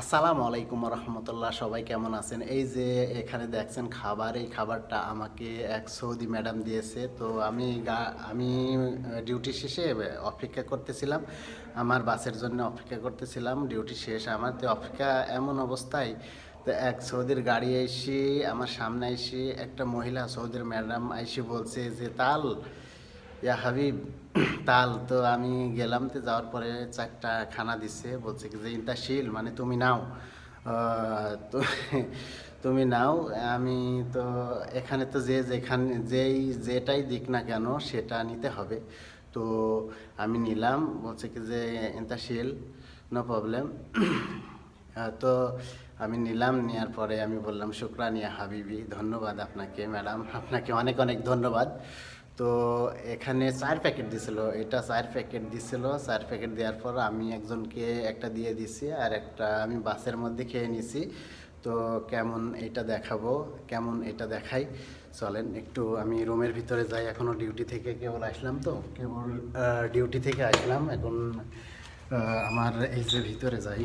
আসসালামু আলাইকুম রহমতুল্লাহ সবাই কেমন আছেন? এই যে এখানে দেখছেন খাবার, এই খাবারটা আমাকে এক সৌদি ম্যাডাম দিয়েছে। তো আমি আমি ডিউটি শেষে অপেক্ষা করতেছিলাম। আমার বাসের জন্য অপেক্ষা করতেছিলাম, ডিউটি শেষ আমার। তো অপেক্ষা এমন অবস্থায়, তো এক সৌদির গাড়ি এসে, আমার সামনে এসে একটা মহিলা সৌদির ম্যাডাম আইসি বলছে যে, তাল ইয়া হাবিব, তাল, তো আমি গেলাম তো যাওয়ার পরে চারটা খানা দিচ্ছে বলছে কি যে ইন্তাশীল মানে তুমি নাও। তো তুমি নাও, আমি তো এখানে তো যে যেখানে, যেই যেটাই দিক না কেন, সেটা নিতে হবে। তো আমি নিলাম, বলছে কি যে ইন্তাশীল নো প্রবলেম তো আমি নিলাম নেওয়ার পরে আমি বললাম শুক্রানিয়া হাবিবি, ধন্যবাদ আপনাকে, ম্যাডাম, আপনাকে অনেক অনেক ধন্যবাদ। তো এখানে চার প্যাকেট দিছিল। এটা চার প্যাকেট দিছিল। চার প্যাকেট দেওয়ার পর আমি একজনকে একটা দিয়ে দিছি আর একটা আমি বাসের মধ্যে খেয়ে নিছি। তো কেমন এটা দেখাবো, কেমন এটা দেখাই। চলেন, একটু আমি রুমের ভিতরে যাই। এখনও ডিউটি থেকে কেবল আসলাম তো। কেবল ডিউটি থেকে আসলাম। এখন আমার এই যে ভিতরে যাই।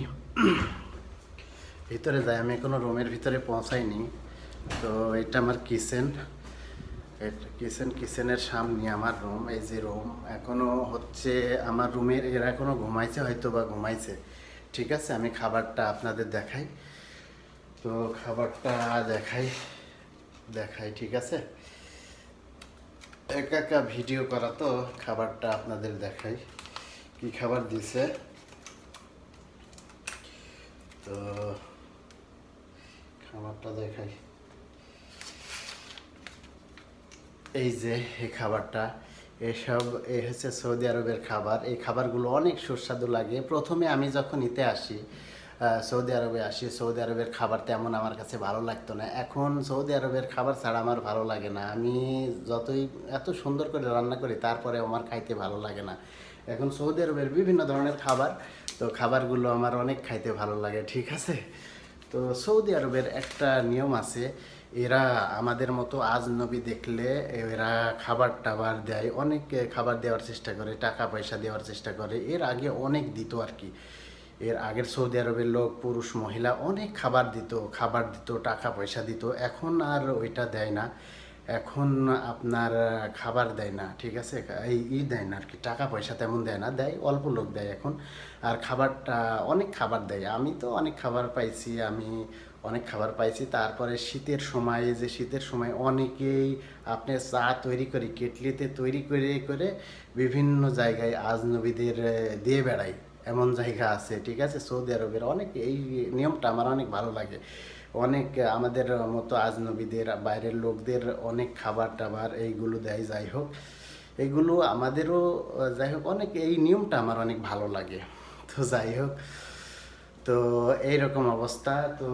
ভিতরে যাই। আমি এখনও রুমের ভিতরে পৌঁছাইনি। তো এটা আমার কিচেন কিচেন কিচেনের সামনে আমার রুম এই যে রুম এখনও হচ্ছে আমার রুমের এরা এখনও ঘুমাইছে, হয়তো বা ঘুমাইছে। ঠিক আছে, আমি খাবারটা আপনাদের দেখাই। তো খাবারটা দেখাই দেখাই, ঠিক আছে? একা একা ভিডিও করা তো, খাবারটা আপনাদের দেখাই। কি খাবার দিছে? তো খাবারটা দেখাই। এই যে, এই খাবারটা, এসব এই হচ্ছে সৌদি আরবের খাবার। এই খাবারগুলো অনেক সুস্বাদু লাগে। প্রথমে আমি যখন নিতে আসি সৌদি আরবে আসি, সৌদি আরবের খাবার তেমন আমার কাছে ভালো লাগতো না। এখন সৌদি আরবের খাবার ছাড়া আমার ভালো লাগে না। আমি যতই, এত সুন্দর করে রান্না করি, তারপরে আমার খাইতে ভালো লাগে না। এখন সৌদি আরবের বিভিন্ন ধরনের খাবার, তো খাবারগুলো আমার অনেক খাইতে ভালো লাগে, ঠিক আছে? তো সৌদি আরবের একটা নিয়ম আছে এরা আমাদের মতো আজনবী দেখলে এরা খাবার টাবার দেয় অনেক খাবার দেওয়ার চেষ্টা করে, টাকা পয়সা দেওয়ার চেষ্টা করে। এর আগে অনেক দিত আর কি। এর আগের সৌদি আরবের লোক, পুরুষ, মহিলা অনেক খাবার দিত খাবার দিত, টাকা পয়সা দিত। এখন আর ওইটা দেয় না। এখন আপনার খাবার দেয় না, ঠিক আছে? এই ই দেয় না আর কি। টাকা পয়সা তেমন দেয় না, দেয়, অল্প লোক দেয় এখন। আর খাবারটা, অনেক খাবার দেয়। আমি তো অনেক খাবার পাইছি, আমি অনেক খাবার পাইছি। তারপরে শীতের সময় যে শীতের সময় অনেকেই আপনি চা তৈরি করে, কেটলিতে তৈরি করে করে বিভিন্ন জায়গায় আজনবীদের দিয়ে বেড়ায় এমন জায়গা আছে, ঠিক আছে? সৌদি আরবের অনেক, এই নিয়মটা আমার অনেক ভালো লাগে। অনেক আমাদের মতো আজনবীদের, বাইরের লোকদের অনেক খাবার টাবার এইগুলো দেয়, যাই হোক। এগুলো আমাদেরও, যাই হোক, অনেক, এই নিয়মটা আমার অনেক ভালো লাগে। তো যাই হোক তো এইরকম অবস্থা। তো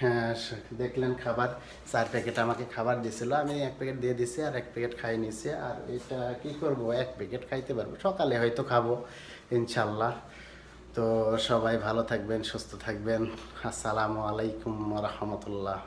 হ্যাঁ, দেখলেন খাবার। চার প্যাকেট আমাকে খাবার দিয়েছিল আমি এক প্যাকেট দিয়ে দিছি আর এক প্যাকেট খাই নিছি। আর এটা কি করব? এক প্যাকেট খাইতে পারব। সকালে হয়তো খাব ইনশাল্লাহ। তো সবাই ভালো থাকবেন সুস্থ থাকবেন। আসসালামু আলাইকুম রহমতুল্লাহ।